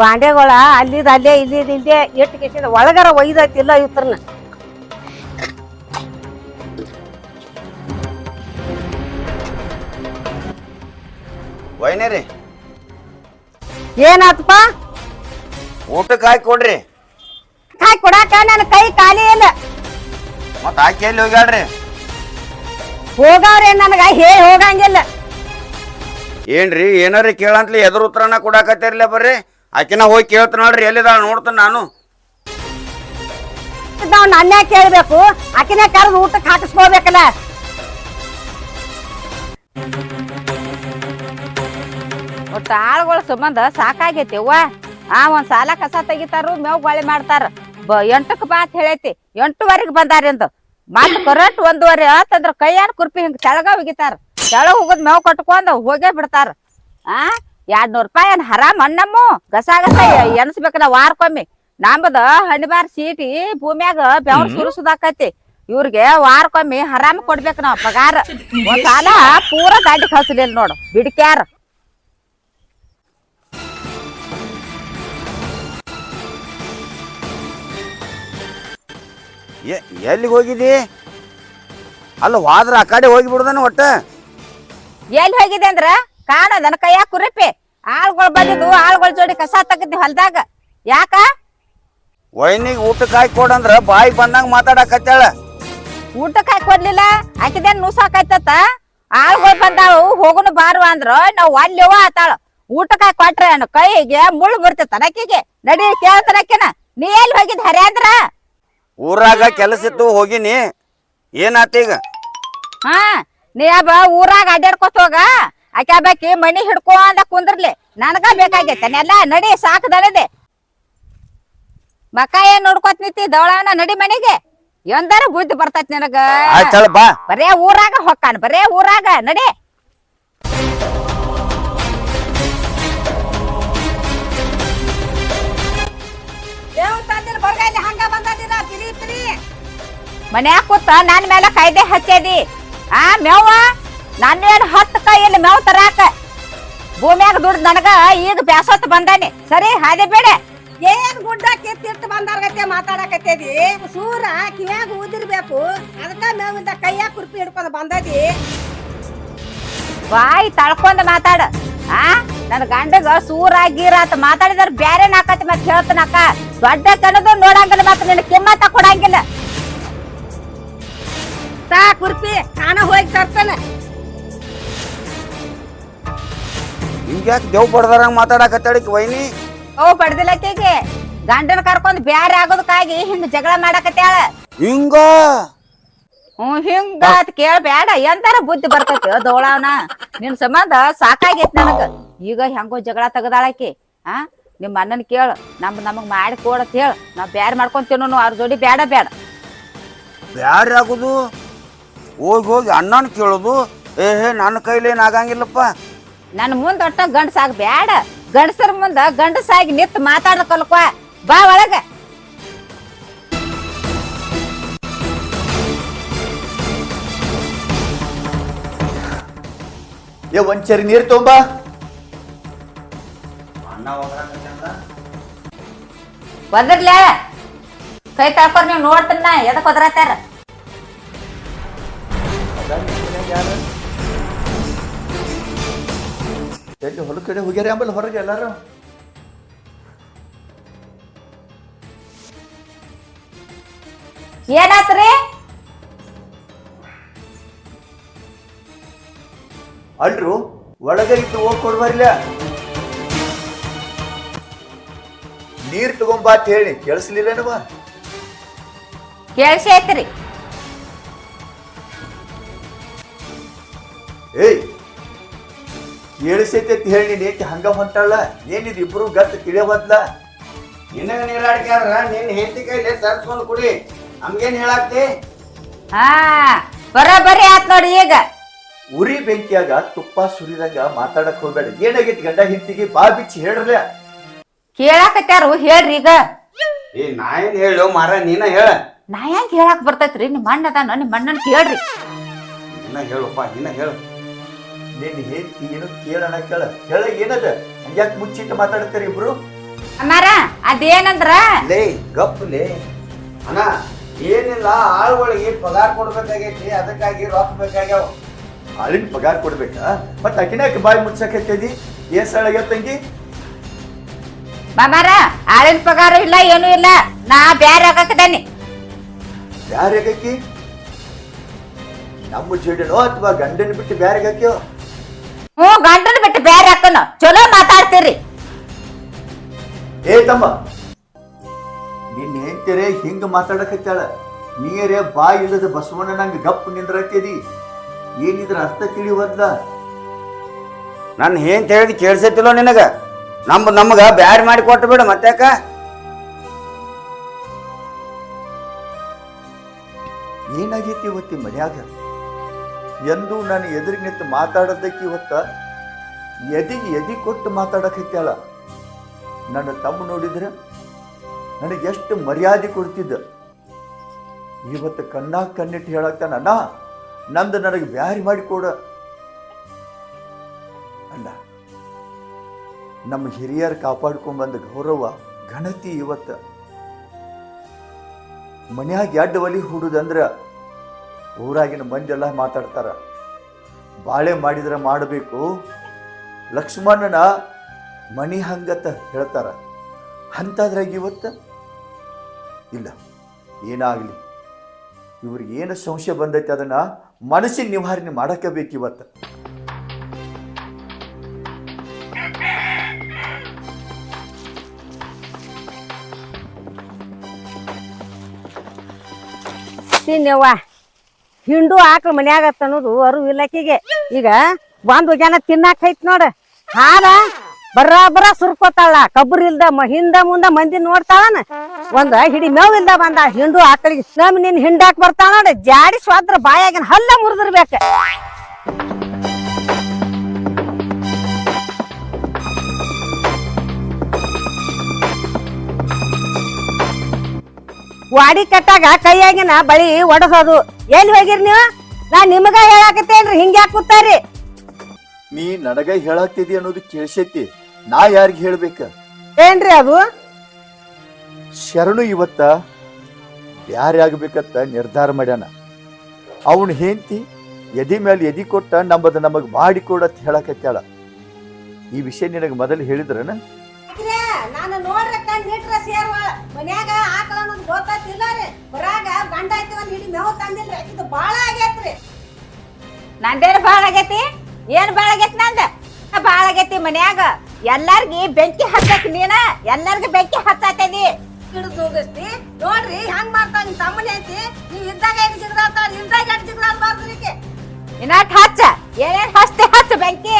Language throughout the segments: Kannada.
ಬಾಂಡೆಗಳ ಅಲ್ಲಿದ ಅಲ್ಲೇ ಇಲ್ಲಿದ ಇಲ್ಲದೆ ಎಷ್ಟು ಕೆಸಿದ ಒಳಗಾರ ಒಯ್ದೈತಿಲ್ಲ ಇವ್ರನ್ನ ವೈನೇರಿ ಏನಾತಪ್ಪ? ಊಟಕ್ಕೆ ಹಾಕಿ ಕೊಡ್ರಿ. ಹಾಕಿ ಕೊಡಾಕ ನನ್ನ ಕೈ ಖಾಲಿ ಇಲ್ಲ. ಮತ್ತ ಹಾಕಿ ಎಲ್ಲಿ ಹೋಗ್ಯಾಳ್ರಿ? ಹೋಗವ್ರೆ ನನಗ ಹೇ ಹೋಗಂಗಿಲ್ಲ. ಏನ್ರಿ ಏನಾರ ಕೇಳಂತ್ಲಿ ಎದುರು ಉತ್ತರನ ಕೊಡಾಕತ್ತಿರ್ಲ ಬರ್ರಿ? ಆಕಿನ ಹೋಗಿ ಕೇಳ್ತ ನೋಡ್ರಿ ಎಲ್ಲಿದ ನೋಡ್ತಾನ ನಾನು. ನಾವು ನನ್ನ ಕೇಳ್ಬೇಕು ಆಕಿನ ಕರೆದು ಊಟಕ್ಕೆ ಹಾಕಿಸ್ಕೋಬೇಕಲ್ಲ ಒಟ್ಟು ಆಳುಗಳ ಸಂಬಂಧ ಸಾಕಾಗೈತಿ ಅವ್ವ. ಆ ಒಂದ್ ಸಾಲ ಕಸ ತೆಗಿತಾರು ಮೇವ್ ಗಾಳಿ ಮಾಡ್ತಾರ. ಬ ಎಂಟಕ್ ಬಾ ಅಂತ ಹೇಳೈತಿ ಎಂಟುವರೆಗೆ ಬಂದಾರಿಂದು ಮತ್ ಕರೆಕ್ಟ್ ಒಂದೂವರೆ ಆತಂದ್ರ ಕೈಯಾನ ಕುರ್ಪಿ ಹಿಂಗ್ ತೆಳಗ ಒಗಿತಾರ. ತೆಳಗ ಹೋಗೋದ್ ಮೇವ್ ಕಟ್ಕೊಂಡ್ ಹೋಗೇ ಬಿಡ್ತಾರ. ಆ? ಎರಡ್ ನೂರ್ ರೂಪಾಯಿ ಏನ್ ಹರಾಮ್ ಅಣ್ಣಮ್ಮು? ಗಸ ಗಸ ಎನ್ಸ್ಬೇಕಲ್ಲ ವಾರಕ್ಕೊಮ್ಮೆ. ನಮ್ಮದ ಹಣಿಬಾರ್ ಸೀಟಿ ಭೂಮ್ಯಾಗ ಬೆವ್ರ ಸುರಿಸುದಾಕೈತಿ. ಇವ್ರಿಗೆ ವಾರಕ್ಕೊಮ್ಮೆ ಹರಾಮ್ ಕೊಡ್ಬೇಕು ನಾವ್ ಪಗಾರ. ಒಂದ್ ಸಾಲ ಪೂರ ದಾಟಿ ಕಳ್ಸಲಿಲ್ಲ ನೋಡು ಬಿಡ್ಕ್ಯಾರ. ಎಲ್ಲಿಗೆ ಹೋಗಿದಿ? ಅಲ್ಲ ಹೋದ್ರ ಆ ಕಡೆ ಹೋಗಿ ಬಿಡುದನ ಒಟ್ಟ? ಎಲ್ಲಿ ಹೋಗಿದೆ ಅಂದ್ರ? ಕಾಣ ನನ್ ಕೈಯಾಗ ಕುರಿಪಿ ಆಳ್ಗೊಳ್ ಬಂದಿದ್ದು ಆಳ್ಗೊಳ್ ಜೋಡಿ ಕಸ ತಗದ್ನಿ ಹೊಲ್ದಾಗ. ಯಾಕ? ವೈನಿಗೆ ಊಟಕ್ಕೆ ಹಾಕಿ ಕೊಡಂದ್ರ ಬಾಯಿ ಬಂದಂಗ ಮಾತಾಡಕತ್ತಾಳ. ಊಟಕ್ಕೆ ಹಾಕಿ ಕೊಡ್ಲಿಲ್ಲ ಆಕಿದೇನ್ ನುಸಾಕೈತತ ಆಳ್ಗೊಳ್ ಬಂದಾವು ಹೋಗುನು ಬಾರು ಅಂದ್ರ ನಾವ್ ಅಲ್ಲಿವ ಆತಾಳ. ಊಟಕ್ಕೆ ಹಾಕಿ ಕೊಟ್ರೆ ಕೈಗೆ ಮುಳ್ಳು ಬರ್ತೈತ ನಕ್ಕಿಗೆ ನಡಿ ಕೇಳ್ತನಕಿನ ನೀ ಎಲ್ಲಿ ಹೋಗಿದ್ ಹರಿ ಅಂದ್ರ? ಊರಾಗ ಕೆಲಸ ಇತ್ತು ಹೋಗಿನಿ. ಏನಾತೀಗ ಹಾ ನೀ ಅಬ್ಬ ಊರಾಗ ಅಡ್ಡಾಡ್ಕೊತ ಹೋಗ. ಆಕೆ ಬಾಕಿ ಹಿಡ್ಕೋ ಹಿಡ್ಕೊಂಡ ಕುಂದ್ರಲಿ. ನನಗ ಬೇಕಾಗೈತೆ. ನೆಲ್ಲ ನಡಿ ಸಾಕ್ ದನದೆ. ಮಕ ಏನ್ ನೋಡ್ಕೊತ್ ನಿಂತಿ? ದವಳವನ ನಡಿ ಮನೆಗೆ. ಎಂದಾರ ಬುದ್ಧಿ ಬರ್ತೈತಿ ನಿನಗ? ಆಯ್ತಳ ಬಾ. ಬರೇ ಊರಾಗ ಹೊಕ್ಕಾನ ಬರೇ ಊರಾಗ. ನಡಿ. ಮನ್ಯಾಗ ಕೂತ ನನ್ ಮೇಲೆ ಕಾಯ್ದೆ ಹಚ್ಚೇದಿ. ಆ ಮೇವ ನನ್ನೇನ್ ಹತ್ತು ಕೈಯಲ್ಲಿ ಮೇವ್ ತರಾಕ? ಭೂಮ್ಯಾಗ ದುಡ್ಡು ನನಗ ಈಗ ಬ್ಯಾಸತ್ ಬಂದಾನೆ. ಸರಿ ಹಾದೆ ಬೇಡ. ಏನ್ ಗುಡ್ಡ ಕಿತ್ತಿಟ್ಟು ಬಂದಾರ್ಗತ್ತೆ ಮಾತಾಡಕತ್ತೇದಿ? ಸೂರ ಕಿವ್ಯಾಗ ಊದಿರ್ಬೇಕು. ಅದಕ್ಕ ಮೇವಿಂದ ಕೈಯಾಗ ಕುರ್ಪಿ ಹಿಡ್ಕೊಂಡು ಬಂದದಿ. ಬಾಯಿ ತಳ್ಕೊಂಡು ಮಾತಾಡ. ಆ ನನ್ನ ಗಂಡಗ ಸೂರ ಗೀರ ಅಂತ ಮಾತಾಡಿದ್ರ ಬ್ಯಾರೆ ನಾಕತಿ ಮತ್ತೆ ಹೇಳ್ತನಕ ದೊಡ್ಡ ಕಣದು ನೋಡಂಗಿಲ್ಲ ಮತ್ತೆ ನಿನ್ನ ಕಿಮ್ಮತ್ತ ಕೊಡಂಗಿಲ್ಲ. ತಾ ಕುರ್ಪಿ ನಾನ ಹೋಗಿ ತರ್ತಾನ. ಹಿಂಗ್ಯಾಕೆ ದೇವ್ ಬಡ್ದಾರಂಗ ಮಾತಾಡಕತ್ತಾಳಿಕ್ ವೈನಿ? ಓ ಬಡ್ದಿಲಕ್ಕಿಗೆ ಗಂಡನ ಕರ್ಕೊಂಡ್ ಬ್ಯಾರೆ ಆಗೋದಕ್ಕಾಗಿ ಹಿಂಗ್ ಜಗಳ ಮಾಡಾಕತ್ಯಾಳ. ಹಿಂಗ? ಹ್ಮ್ ಹಿಂಗ ಅದ್ ಕೇಳ್ಬೇಡ ಎಂತಾರ ಬುದ್ಧಿ ಬರ್ತೈತಿ ದೋಳಾವನ ನಿನ್ ಸಂಬಂಧ ಸಾಕಾಗೈತಿ ನನಗ. ಈಗ ಹೆಂಗೋ ಜಗಳ ತೆಗದಾಳಕಿ ಆ? ನಿಮ್ ಅಣ್ಣನ ಕೇಳು ನಮ್ ನಮಗ್ ಮಾಡಿ ಕೊಡತ್ ಹೇಳ. ನಾವ್ ಬ್ಯಾರೆ ಮಾಡ್ಕೊಂಡ್ ತಿನ್ನೋನು ಅವ್ರ ಜೋಡಿ ಬೇಡ ಬೇಡ ಬ್ಯಾರೆ ಆಗುದು? ಹೋಗಿ ಹೋಗಿ ಅಣ್ಣನ ಕೇಳೋದು? ಏ ಹೇ ನನ್ನ ಕೈಲೇನು ಆಗಂಗಿಲ್ಲಪ್ಪ. ನನ್ ಮುಂದ ಒಟ್ಟ ಗಂಡಸಾಗ ಬ್ಯಾಡ. ಗಂಡಸರ ಮುಂದ ಗಂಡಸಾಗಿ ನಿತ್ ಮಾತಾಡ ಕಲ್ಕೋ. ಬಾ ಒಳಗ. ಏ ಒಂಚರಿ ಚರಿ ನೀರ್ ತುಂಬಾ ಒದರ್ಲೆ. ಕೈ ತಳ್ಕೊಂಡ್ ನೀವ್ ನೋಡ್ತೀನ ಎದಕ್ ಒದರತ್ತಾರ ಎಲ್ಲಿ ಹೊಲ ಕಡೆ ಹೋಗ್ಯಾರ ಆಮೇಲೆ ಹೊರಗೆ ಎಲ್ಲಾರು? ಏನಾತ್ರಿ? ಅಲ್ರು ಒಳಗೆ ಇಟ್ಟು ಹೋಗಿ ಕೊಡ್ಬಾರಿಲ್ಲ. ನೀರ್ ತಗೊಂಬಾ ಅಂತ ಹೇಳಿ ಕೇಳಿಸ್ಲಿಲ್ಲನವ ಕೇಳ್ಸಿ ಐತ್ರಿ ಏಯ್ ಕೇಳಿಸೈತೆ ಅಂತ ಹೇಳಿ ನೀನ್ ಏಕೆ ಹಂಗ ಹೊಂಟಾಳ? ಏನಿದ್ ಇಬ್ರು ಗತ್ ತಿಳಿಯಬದ್ಲ ನಿನ್ನ ನೀರಾಡಿಕೆ ಆದ್ರ ನಿನ್ನ ಹೆಂಡತಿ ಕೈಲಿ ತರ್ಸ್ಕೊಂಡ್ ಕುಡಿ. ನಮ್ಗೇನ್ ಹೇಳಾಕ್ತಿ ಹಾ ಬರೋಬ್ಬರಿ ಆತ್ ನೋಡಿ ಈಗ. ಉರಿ ಬೆಂಕಿಯಾಗ ತುಪ್ಪ ಸುರಿದಂಗ ಮಾತಾಡಕ್ ಹೋಗ್ಬೇಡ. ಏನಾಗೈತಿ ಗಂಡ ಹಿಂತಿಗೆ ಬಾ ಬಿಚ್ಚಿ ಹೇಳ್ರಲ್ಲ. ಕೇಳಾಕತ್ಯಾರು ಹೇಳ್ರಿ ಈಗ. ಏ ನಾ ಏನ್ ಹೇಳು ಮಾರ ನೀನ ಹೇಳ. ನಾ ಹೆಂಗ್ ಹೇಳಾಕ್ ಬರ್ತೈತ್ರಿ? ನಿಮ್ ಅಣ್ಣ ಅದಾನ ನಿಮ್ ಅಣ್ಣನ್ ಕೇಳ್ರಿ. ನೀನ ಹೇಳಪ್ಪ ನೀನ ಹೇಳು. ನಿನ್ನ ಹೆಂಡತಿ ಏನು ಕೇಳೋಣ ಕೇಳ. ಹೇಳ ಏನದ? ಯಾಕೆ ಮುಚ್ಚಿಟ್ಟು ಮಾತಾಡ್ತಾರೆ ಇಬ್ರು? ಅಮ್ಮಾರ ಅದೇನಂದ್ರ? ಲೇ ಗಪ್ಲೆ ಅಣ್ಣ ಏನಿಲ್ಲ ಆಳುಗಳಿಗೆ ಪಗಾರ ಕೊಡ್ಬೇಕಾಗೈತಿ ಅದಕ್ಕಾಗಿ ರೊಕ್ಕ ಬೇಕಾಗ್ಯಾವ. ಆಳಿನ ಪಗಾರ ಕೊಡ್ಬೇಕಾ? ಮತ್ತೆ ಅಕಿನಾಕ ಬಾಯಿ ಮುಚ್ಚಕತ್ತದಿ? ಏನ್ ಸಳಗ ತಂಗಿ? ಮಾಮಾರ ಆಳಿನ ಪಗಾರ ಇಲ್ಲ ಏನೂ ಇಲ್ಲ. ನಾ ಬ್ಯಾರೆ ಹಾಕಕದೇನಿ ಬ್ಯಾರೆಗಕ್ಕಿ ನಮ್ಮ ಜೋಡಿನೋ ಅಥವಾ ಗಂಡನ ಬಿಟ್ಟು ಬ್ಯಾರೆಗಕ್ಕಿಯೋ ಹ್ಞೂ ಗಂಡನ ಬಿಟ್ಟು ಬೇರೆ ಹಾಕೋಣ ಚಲೋ ಮಾತಾಡ್ತೀರಿ. ಏ ತಮ್ಮ ನಿನ್ನ ಹೆಂಡ್ತಿರೇ ಹಿಂಗ ಮಾತಾಡಕತ್ತಾಳ? ನೀರೇ ಬಾಯಿ ಇಲ್ಲದ ಬಸವಣ್ಣ ನಂಗೆ ಗಪ್ ನಿಂದ್ರಕ್ಕೆದಿ ಏನಿದ್ರ ಅರ್ಥ ತಿಳಿವದ್ಲ ನನ್ನ ಏನ್ ಹೇಳಿದ್ ಕೇಳಿಸತ್ತಿಲ್ಲೋ ನಿನಗ? ನಮ್ ನಮಗ ಬ್ಯಾರಿ ಮಾಡಿ ಕೊಟ್ಟು ಬಿಡು ಮತ್ತ್ಯಾಕ? ಏನಾಗೈತಿ ಇವತ್ತಿ ಮನ್ಯಾಗ? ಎಂದು ನಾನು ಎದುರಿಗೆ ನಿಂತು ಮಾತಾಡೋದಕ್ಕೆ ಇವತ್ತ ಎದಿಗೆ ಎದಿ ಕೊಟ್ಟು ಮಾತಾಡಕತ್ತಾಳ ನನ್ನ ತಮ್ಮ ನೋಡಿದ್ರೆ ನನಗೆ ಎಷ್ಟು ಮರ್ಯಾದೆ ಕೊಡ್ತಿದ್ದ. ಇವತ್ತು ಕಣ್ಣಾಗ ಕಣ್ಣಿಟ್ಟು ಹೇಳಕ್ತಾನ, ಅಣ್ಣ, ನಂದು ನನಗೆ ಬ್ಯಾರಿ ಮಾಡಿ ಅಣ್ಣ, ನಮ್ಮ ಹಿರಿಯರು ಕಾಪಾಡ್ಕೊಂಡ್ ಬಂದ ಗೌರವ, ಘನತಿ ಇವತ್ತು. ಮನ್ಯಾಗ ಎಡ್ಡ ಒಲಿ ಹೂಡುದಂದ್ರ ಊರಾಗಿನ ಮಂದಿ ಮಾತಾಡ್ತಾರೆ. ಬಾಳೆ ಮಾಡಿದ್ರೆ ಮಾಡಬೇಕು. ಲಕ್ಷ್ಮಣನ ಮಣಿ ಹಂಗತ ಹೇಳ್ತಾರ. ಅಂಥದ್ರಾಗ ಇವತ್ತು? ಇಲ್ಲ, ಏನಾಗಲಿ. ಇವ್ರಿಗೆ ಏನು ಸಂಶಯ ಬಂದೈತೆ ಅದನ್ನ ಮನಸ್ಸಿನ ನಿವಾರಣೆ ಮಾಡಕ್ಕೆ ಬೇಕು ಇವತ್ತು. ಹಿಂಡು ಆಕಳ ಮನ್ಯಾಗ ಅನ್ನೋದು ಅರು ಇಲಾಖೆಗೆ ಈಗ ಒಂದು ಜನ ತಿನ್ನಾಕ ಐತ್ ನೋಡ. ಹಾಲ ಬರಾಬರ ಸುರ್ಕೋತಾಳ. ಕಬ್ಬರ್ ಇಲ್ದ ಹಿಂದ ಮುಂದ ಮಂದಿ ನೋಡ್ತಾಳನ. ಒಂದ ಹಿಡಿ ಮೇವ್ ಇಲ್ದ ಬಂದ ಹಿಂಡು ಆಕಳಿಗೆ ನಮ್ ನಿನ್ ಹಿಂಡಾಕ್ ಬರ್ತಾಳ ನೋಡ. ಜಾಡಿ ಸ್ವಾದ್ರ ಬಾಯಾಗಿನ ಹಲ್ಲ ಮುರಿದಿರ್ಬೇಕ. ವಾಡಿ ಕಟ್ಟಾಗ ಕೈಯಾಗಿನ ಬಳಿ ಒಡಸೋದು. ಎಲ್ಲಿ ಹೋಗಿರ್ ನೀವು? ನಾ ನಿಮಗ ಹೇಳಾಕತ್ತೇನ್ರಿ ಹಿಂಗ್ಯಾಕ್ ಕೂತಾರಿ? ನೀ ನನಗ ಹೇಳಾಕ್ತಿದಿ ಅನ್ನೋದು ಕೇಳಿಸೈತಿ. ನಾ ಯಾರಿಗ ಹೇಳ್ಬೇಕ? ಏನ್ರಿ ಅದು? ಶರಣು ಇವತ್ತ ಯಾರೇ ಆಗ್ಬೇಕಂತ ನಿರ್ಧಾರ ಮಾಡ್ಯಾನ. ಅವನು ಹೆಂಡತಿ ಎದಿ ಮೇಲೆ ಎದಿ ಕೊಟ್ಟ ನಮ್ಮದ ನಮಗ್ ಮಾಡಿ ಕೊಡತ್ ಹೇಳಕತ್ಯಾಳ ಈ ವಿಷಯ ನಿನಗೆ ಮೊದಲು ಹೇಳಿದ್ರನ? ನಾನು ನೋಡ್ರಕ್ಕ ನೀಟ್ರ ಸೇರ್ವಾಳ ಮನ್ಯಾಗ ಆಕಳ ಅನ್ನೋದು ಗೊತ್ತಾತಿಲ್ಲ ರೀ ಬರಾಗ ಗಂಡ ಐತಿ ಒಂದ್ ಹಿಡಿ ತಂದಿಲ್ಲ ತಂದಿಲ್ರಿ. ಇದು ಬಾಳ ಆಗೈತ್ರಿ. ನಂದೇನು ಬಾಳ ಆಗೈತಿ? ಏನ್ ಬಾಳ ಆಗೈತಿ ನಂದ? ಬಾಳ ಆಗೈತಿ ಮನ್ಯಾಗ. ಎಲ್ಲಾರ್ಗಿ ಬೆಂಕಿ ಹತ್ತಕ್ ನೀನ? ಎಲ್ಲಾರ್ಗಿ ಬೆಂಕಿ ಹಚ್ಚತೇನಿ ಹಿಡಿದು ಹೋಗಿಸ್ತಿ. ನೋಡ್ರಿ ಹೆಂಗ್ ಮಾಡ್ತಾಳ ನಿಮ್ ತಮ್ಮನೇ ಐತಿ? ನೀವ್ ಇದ್ದಾಗ ಎಲ್ಲಿ ಸಿಗದಾಳ್ತಾಳ? ಇಲ್ದಾಗ ಎಲ್ಲಿ ಸಿಗದಾಳ್ಬಾರ್ದು ಈಕೆ? ಇನ್ನಾಟ್ ಹಚ್ಚ. ಏನೇನ್ ಹಚ್ತಿ ಹಚ್ಚ ಬೆಂಕಿ?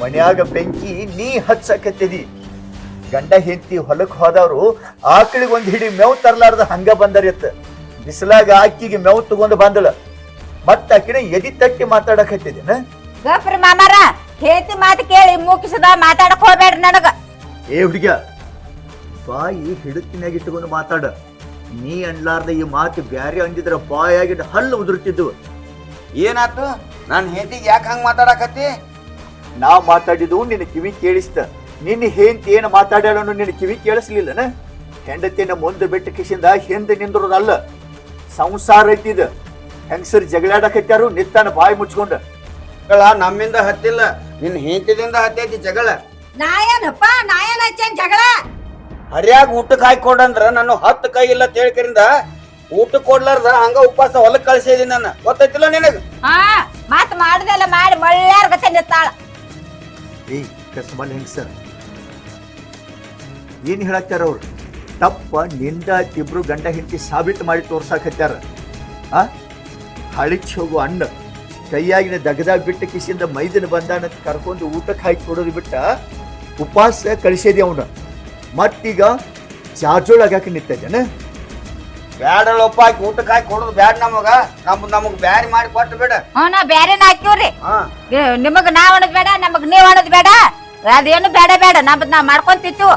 ಮನ್ಯಾಗ ಬೆಂಕಿ ನೀ ಹಚ್ಚಕತ್ತಿದಿ. ಗಂಡ ಹೆಂಡತಿ ಹೊಲಕ್ಕೆ ಹೋದವರು ಆಕಳಿಗೆ ಒಂದು ಹಿಡಿ ಮೇವು ತರ್ಲಾರ್ದ ಹಂಗ ಬಂದರಿತ್ತ. ಬಿಸಿಲಾಗ ಆಕಿಗೆ ಮೇವು ತಗೊಂಡು ಬಂದಳು. ಮತ್ತ ಆಕಿನ ಎದಿ ತಟ್ಟಿ ಮಾತಾಡಕತ್ತಿದಿನ ಗಪ್ರಿ ಮಾಮಾರ ಹೇತಿ ಮಾತು ಕೇಳಿ ಮುಗಿಸದ ಮಾತಾಡಕ್ ಹೋಗ್ಬೇಡ್ರಿ ನನಗ. ಏ ಹುಡುಗ ಬಾಯಿ ಹಿಡುಕಿನಾಗ ಇಟ್ಟುಕೊಂಡು ಮಾತಾಡ. ನೀ ಅನ್ಲಾರ್ದ ಈ ಮಾತು ಬ್ಯಾರೆ ಅಂದಿದ್ರ ಬಾಯಾಗಿಟ್ಟು ಹಲ್ಲು ಉದುರ್ತಿದ್ವು. ಏನಾತು? ನಾನು ಹೆಂಡತಿಗೆ ಯಾಕೆ ಹಂಗೆ ಮಾತಾಡಕತ್ತಿ ನಾ ಮಾತಾಡಿದ್ದು ನಿನ್ನ ಕಿವಿ ಕೇಳಿಸ್ತ. ನಿನ್ನ ಹೆಂಡತಿ ಏನು ಮಾತಾಡ್ಯಾಳನ್ನು ನಿನ್ನ ಕಿವಿ ಕೇಳಿಸ್ಲಿಲ್ಲನ? ಹೆಂಡತಿನ ಮುಂದೆ ಬಿಟ್ಟು ಕಿಶಿಂದ ಹಿಂದೆ ನಿಂದ್ರದಲ್ಲ. ಸಂಸಾರ ಐತಿದ ಹೆಂಗಸರು ಜಗಳಾಡಕತ್ಯಾರು ನಿತ್ತಾನ ಬಾಯಿ ಮುಚ್ಕೊಂಡ. ಜಗಳ ನಮ್ಮಿಂದ ಹತ್ತಿಲ್ಲ ನಿನ್ನ ಹೆಂಡತಿದಿಂದ ಹತ್ತೈತಿ ಜಗಳ. ನಾಯನಪ್ಪ ನಾಯನ ಹಚ್ಚೇನ್ ಜಗಳ? ಹರಿಯಾಗಿ ಊಟಕ್ಕೆ ಹಾಕಿ ಕೊಡಂದ್ರ ನಾನು ಹತ್ತು ಕೈ ಇಲ್ಲ ತಿಳ್ಕರಿಂದ ಊಟ ಕೊಡ್ಲಾರ್ದ ಹಂಗ ಉಪವಾಸ ಹೊಲಕ್ ಕಳ್ಸಿದೀನಿ ನಾನು ಗೊತ್ತೈತಿಲ್ಲ ನಿನಗ? ಹಾ ಮಾತ್ ಮಾಡ್ದೆಲ್ಲ ಮಾಡಿ ಮಳ್ಳಾರ್ ಗತೆ ನಿತ್ತಾಳ ಏ ಕಸ್ಮಲ್ ಹೆಂಗಸರ್. ಏನ್ ಹೇಳತ್ತಾರ ಅವ್ರು? ತಪ್ಪ ನಿಂದ ಇಬ್ಬರು ಗಂಡ ಹೆಂಡತಿ ಸಾಬೀತು ಮಾಡಿ ತೋರ್ಸಾಕತ್ಯಾರ ಆ? ಹಳಿಚ್ ಹೋಗು ಅಣ್ಣ. ಕೈಯಾಗಿನ ದಗದಾಗ ಬಿಟ್ಟು ಕಿಸಿಯಿಂದ ಮೈದನ ಬಂದಾನ ಕರ್ಕೊಂಡು ಊಟಕ್ಕೆ ಹಾಕಿ ಕೊಡೋದು ಬಿಟ್ಟ ಉಪವಾಸ ಕಳಿಸಿದೆ ಅವನ. ಮತ್ತೀಗ ಚಾರ್ಜೋಳ್ ಆಗಾಕ ನಿಂತದೇನ ಬ್ಯಾಡಲ್ಲಪ್ಪ ಹಾಕಿ ಊಟಕ್ಕೆ ಹಾಕಿ ಕೊಡೋದು ಬ್ಯಾಡ ನಮಗ. ನಮ್ ನಮಗ್ ಬ್ಯಾರಿ ಮಾಡಿ ಕೊಟ್ಟು ಬಿಡ. ಹಾ ನಾ ಬ್ಯಾರೆನ ಹಾಕಿವ್ರಿ ಹಾ. ನಿ- ನಿಮಗ್ ನಾವ್ ಅನ್ನೋದ್ ಬೇಡ ನಮಗ್ ನೀವ್ ಅಣದ್ ಬೇಡ. ಅದೇನು ಬೇಡ ಬೇಡ. ನಮ್ದ್ ನಾವ್ ಮಾಡ್ಕೊಂತಿತ್ತು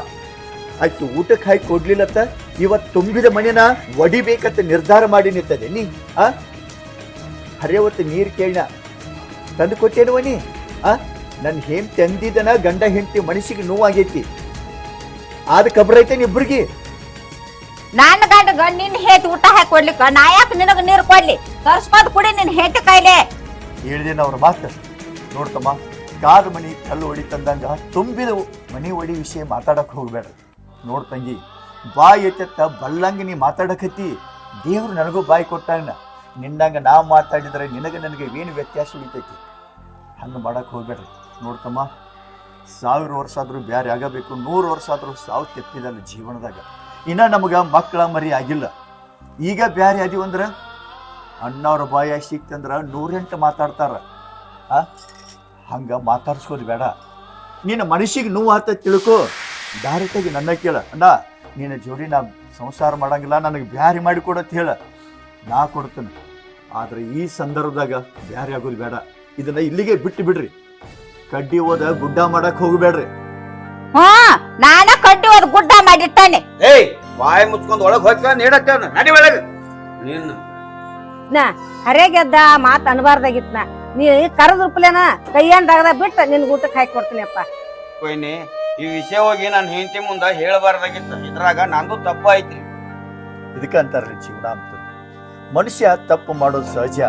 ಆಯ್ತು ಊಟಕ್ಕೆ ಹಾಕಿ ಕೊಡ್ಲಿಲ್ಲತ್ತ ಇವತ್ತು ತುಂಬಿದ ಮನೆನ ಒಡಿಬೇಕಂತ ನಿರ್ಧಾರ ಮಾಡಿ ನಿಂತದೆ. ನೀ ಆ? ಹರಿಯವತ್ತು ನೀರ್ ಕೇಳ ತಂದು ಕೊಟ್ಟೇನುವ ನೀ? ಆ? ನನ್ನ ಹೇಮ್ ತಂದಿದ್ದನ ಗಂಡ ಹೆಂಡತಿ ಮನಸ್ಸಿಗೆ ನೋವಾಗೈತಿ. ಆದ ಕಬ್ರ ಐತೆ ಇಬ್ರಿಗೆ? ನನ್ನ ಗಂಡಗ ನಿನ್ನ ಹೇತಿ ಊಟ ಹಾಕಿ ಕೊಡ್ಲಿಕ್ಕ? ನಾ ಯಾಕೆ ನಿನಗ ನೀರು ಕೊಡ್ಲಿ? ತರ್ಸ್ಬಾರ್ದು ಕುಡಿ ನಿನ್ನ ಹೇತಿ ಕೈಲೆ ಹೇಳಿದೆ ಅವ್ರ ಮಾತು? ನೋಡ್ತಮ್ಮ ಕಾದ ಮನಿ ಕಲ್ಲು ಒಡಿ ತಂದಂಗ ತುಂಬಿದ ಮನಿ ಒಡಿ ವಿಷಯ ಮಾತಾಡಕ್ ಹೋಗ್ಬೇಡ. ನೋಡ್ ತಂಗಿ, ಬಾಯಿ ಎತ್ತೆತ್ತ ಬಲ್ಲಂಗೆ ನೀ ಮಾತಾಡಕತ್ತಿ, ದೇವ್ರು ನನಗೂ ಬಾಯಿ ಕೊಟ್ಟಾನ. ನಿನ್ನಂಗ ನಾ ಮಾತಾಡಿದ್ರೆ ನಿನಗೆ ನನಗೆ ಏನು ವ್ಯತ್ಯಾಸ ಉಳಿತೈತಿ? ಹಂಗೆ ಮಾಡಕ್ ಹೋಗ್ಬೇಡ್ರಿ. ನೋಡ್ತಮ್ಮ ಸಾವಿರ ವರ್ಷ ಆದ್ರೂ ಬ್ಯಾರೆ ಆಗಬೇಕು, ನೂರು ವರ್ಷ ಆದ್ರೂ ಸಾವು ತೆಪ್ಪಿದಲ್ಲ ಜೀವನದಾಗ. ಇನ್ನ ನಮಗೆ ಮಕ್ಕಳ ಮರಿ ಆಗಿಲ್ಲ. ಈಗ ಬೇರೆ ಆದಿವು ಅಂದ್ರ ಅಣ್ಣವ್ರ ಬಾಯ ಸಿಕ್ತಂದ್ರೆ ನೂರೆಂಟು ಮಾತಾಡ್ತಾರ. ಹಂಗೆ ಮಾತಾಡ್ಸ್ಕೋದು ಬೇಡ. ನಿನ್ನ ಮನುಷ್ಯಗೆ ನೋವು ಆತ ತಿಳ್ಕೊ. ಡೈರೆಕ್ಟಾಗಿ ನನ್ನ ಕೇಳ ಅಣ್ಣ ನಿನ್ನ ಜೋಡಿ ನಾ ಸಂಸಾರ ಮಾಡಂಗಿಲ್ಲ ನನಗೆ ಬ್ಯಾರಿ ಮಾಡಿ ಕೊಡತ್ ಹೇಳ. ನಾ ಕೊಡ್ತೇನೆ. ಆದ್ರೆ ಈ ಸಂದರ್ಭದಾಗ ಬ್ಯಾರಿ ಆಗೋದು ಬೇಡ. ಇದನ್ನ ಇಲ್ಲಿಗೆ ಬಿಟ್ಟು ಬಿಡ್ರಿ. ಕಡ್ಡಿ ಹೋದ ಗುಡ್ಡ ಮಾಡಕ್ ಹೋಗ್ಬೇಡ್ರಿ. ಹಾ ನಾನ ಕಡ್ಡಿ ಹೋದ ಗುಡ್ಡ ಮಾಡಿಟ್ಟಾನೆ. ಏಯ್ ಬಾಯಿ ಮುಚ್ಕೊಂಡು ಒಳಗ್ ಹೋಗ್ತ ನೀಡಕ್ಕ ನಡಿ ಒಳಗ. ನೀನು. ನಾ ಹರೇಗೆದ್ದ ಮಾತು ಅನ್ಬಾರ್ದಾಗಿತ್ನ. ನೀ ಕರೆದ್ರಪ್ಲೇನ ಕೈಯಂದಾಗ ಬಿಟ್ಟು ನಿನ್ ಊಟಕ್ಕೆ ಹಾಕಿ ಕೊಡ್ತೀನಿಯಪ್ಪ. ಕೊಯ್ನಿ. ಈ ವಿಷಯ ಹೋಗಿ ನನ್ನ ಹೆಂಡತಿ ಮುಂದೆ ಹೇಳಬಾರ್ದಾಗಿತ್ತು. ಇದ್ರಾಗ ನಂದು ತಪ್ಪ ಐತ್ರಿ. ಇದಕ್ಕೆ ಅಂತಾರ್ರಿ ಜೀವನ ಅಂತ ಮನುಷ್ಯ ತಪ್ಪು ಮಾಡೋದು ಸಹಜ.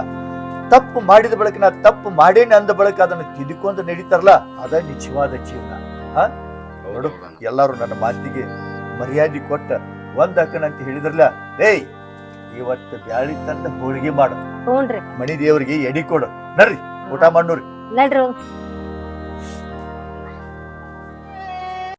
ತಪ್ಪು ಮಾಡಿದ ಬಳಿಕ ನಾ ತಪ್ಪು ಮಾಡೇನೆ ಅಂದ ಬಳಿಕ ಅದನ್ನು ತಿದ್ದುಕೊಂಡು ನಡೀತಾರಲ್ಲ ಅದ ನಿಜವಾದ ಜೀವನ. ಹಾ? ನೋಡು ಎಲ್ಲರೂ ನನ್ನ ಮಾತಿಗೆ ಮರ್ಯಾದೆ ಕೊಟ್ಟ ಒಂದ್ ಅಕ್ಕನಂತ ಹೇಳಿದ್ರಲ್ಲ ಏಯ್ ಇವತ್ತು ಬ್ಯಾಳಿ ತಂದ ಹೋಳಿಗೆ ಮಾಡು. ಮಣಿ ದೇವರಿಗೆ ಎಡಿ ಕೊಡು. ನಡ್ರಿ ಊಟ ಮಾಡೋರಿ ನಡ್ರಿ.